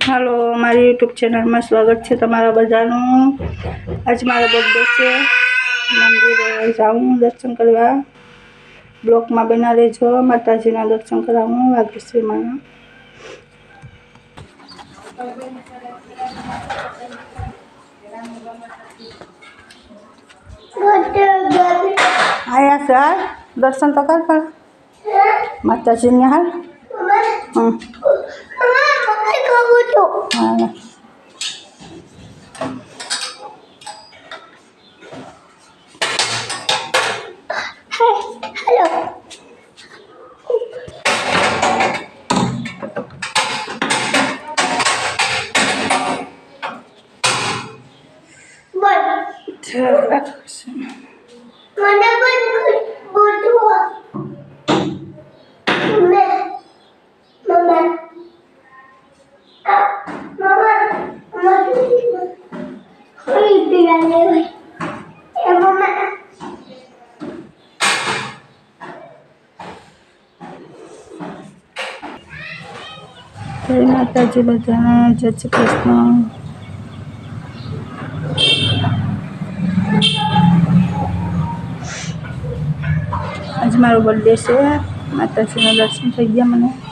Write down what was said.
હાલો મારી યુટ્યુબ ચેનલમાં સ્વાગત છે તમારા બધાનું આજ મારો બર્થડે છે મંદિરે જાઉં દર્શન કરવા બ્લોકમાં બના રહેજો માતાજીના દર્શન કરાવું વાઘેશ્વરી માના આયા છે હાલ દર્શન તો કર પણ માતાજીને હાલ હમ to hello. One. Two. One. One. Good. Good. કોઈ પીલા ને mamá. માતાજી બધાને, જય શ્રી કૃષ્ણ આજ મારો બર્થડે છે માતાજીના દર્શન થઈ ગયા મને